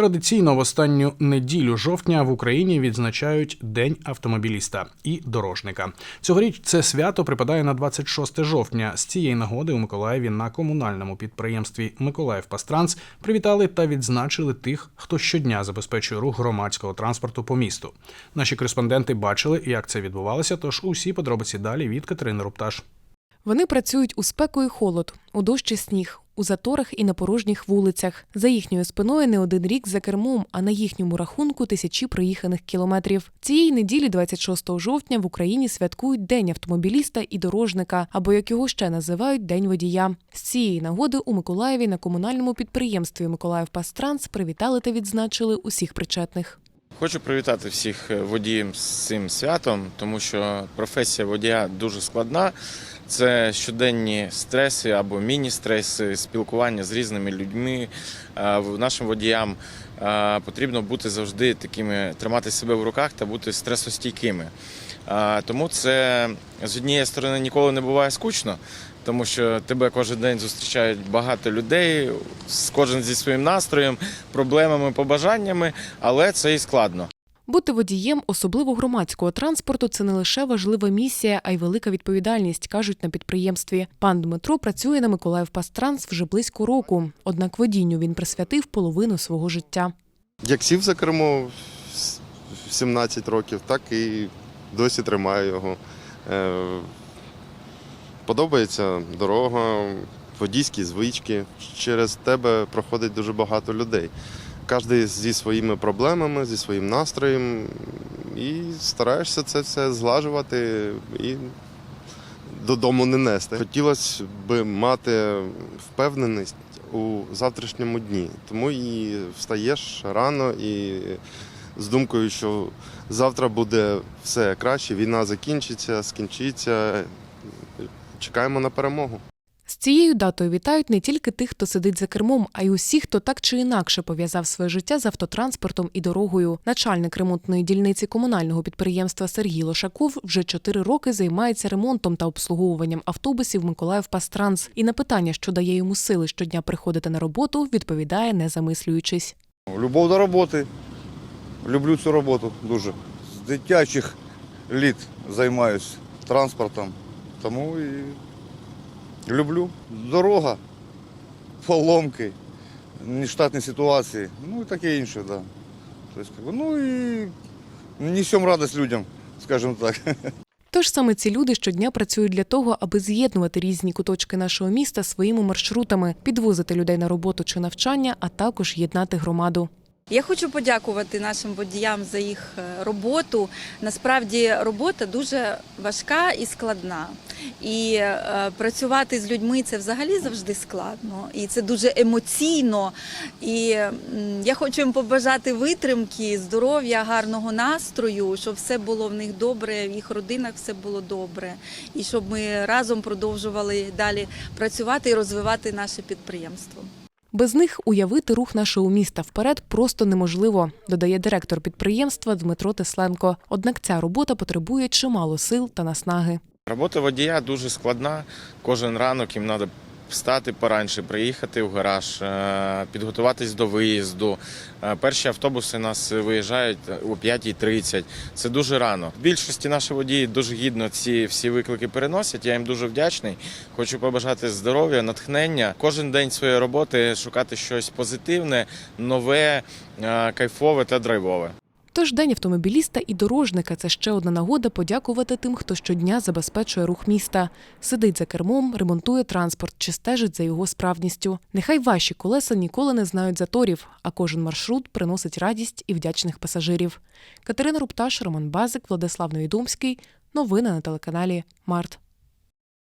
Традиційно в останню неділю жовтня в Україні відзначають День автомобіліста і дорожника. Цьогоріч це свято припадає на 26 жовтня. З цієї нагоди у Миколаєві на комунальному підприємстві Миколаїв Пастранс привітали та відзначили тих, хто щодня забезпечує рух громадського транспорту по місту. Наші кореспонденти бачили, як це відбувалося. Тож усі подробиці далі від Катерини Рупташ. Вони працюють у спеку і холод, у дощ і сніг, у заторах і на порожніх вулицях. За їхньою спиною не один рік за кермом, а на їхньому рахунку тисячі проїханих кілометрів. Цієї неділі, 26 жовтня, в Україні святкують День автомобіліста і дорожника, або як його ще називають День водія. З цієї нагоди у Миколаєві на комунальному підприємстві Миколаїв Пастранс привітали та відзначили усіх причетних. Хочу привітати всіх е, водіїв з цим святом, тому що професія водія дуже складна. Це щоденні стреси або міні-стреси, спілкування з різними людьми. Е, Нашим водіям е, потрібно бути завжди такими, тримати себе в руках та бути стресостійкими. Е, Тому це з однієї сторони ніколи не буває скучно, тому що тебе кожен день зустрічають багато людей, кожен зі своїм настроєм, проблемами, побажаннями, але це і складно. Бути водієм, особливо громадського транспорту, це не лише важлива місія, а й велика відповідальність, кажуть на підприємстві. Пан Дмитро працює на Миколаїв Пастранс вже близько року. Однак водінню він присвятив половину свого життя. Як сів за кермо 17 років, так і досі тримаю його. Е, Подобається дорога, водійські звички. Через тебе проходить дуже багато людей. Кожен зі своїми проблемами, зі своїм настроєм. І стараєшся це все зглажувати і додому не нести. Хотілося б мати впевненість у завтрашньому дні. Тому і встаєш рано і з думкою, що завтра буде все краще, війна закінчиться, скінчиться. Чекаємо на перемогу. Цією датою вітають не тільки тих, хто сидить за кермом, а й усіх, хто так чи інакше пов'язав своє життя з автотранспортом і дорогою. Начальник ремонтної дільниці комунального підприємства Сергій Лошаков вже чотири роки займається ремонтом та обслуговуванням автобусів Миколаїв Пастранс. І на питання, що дає йому сили щодня приходити на роботу, відповідає, не замислюючись. Любов до роботи. Люблю цю роботу дуже. З дитячих літ займаюся транспортом, тому і люблю. Дорога, поломки, нештатні ситуації, ну і таке інше, да. Тобто, ну і несемо радість людям, скажімо так. Тож саме ці люди щодня працюють для того, аби з'єднувати різні куточки нашого міста своїми маршрутами, підвозити людей на роботу чи навчання, а також єднати громаду. Я хочу подякувати нашим водіям за їх е, роботу. Насправді робота дуже важка і складна. І е, працювати з людьми це взагалі завжди складно, і це дуже емоційно. І м, я хочу їм побажати витримки, здоров'я, гарного настрою, щоб все було в них добре, в їх родинах все було добре, і щоб ми разом продовжували далі працювати і розвивати наше підприємство. Без них уявити рух нашого міста вперед просто неможливо, додає директор підприємства Дмитро Тесленко. Однак ця робота потребує чимало сил та наснаги. Робота водія дуже складна. Кожен ранок їм треба встати пораньше, приїхати в гараж, е, підготуватись до виїзду. Е, Перші автобуси нас виїжджають о 5.30. Це дуже рано. В більшості наші водії дуже гідно ці всі виклики переносять. Я їм дуже вдячний. Хочу побажати здоров'я, натхнення. Кожен день своєї роботи шукати щось позитивне, нове, е, кайфове та драйвове. Тож день автомобіліста і дорожника це ще одна нагода подякувати тим, хто щодня забезпечує рух міста, сидить за кермом, ремонтує транспорт чи стежить за його справністю. Нехай ваші колеса ніколи не знають заторів, а кожен маршрут приносить радість і вдячних пасажирів. Катерина Рупташ, Роман Базик, Владислав Невідомський. Новини на телеканалі Март.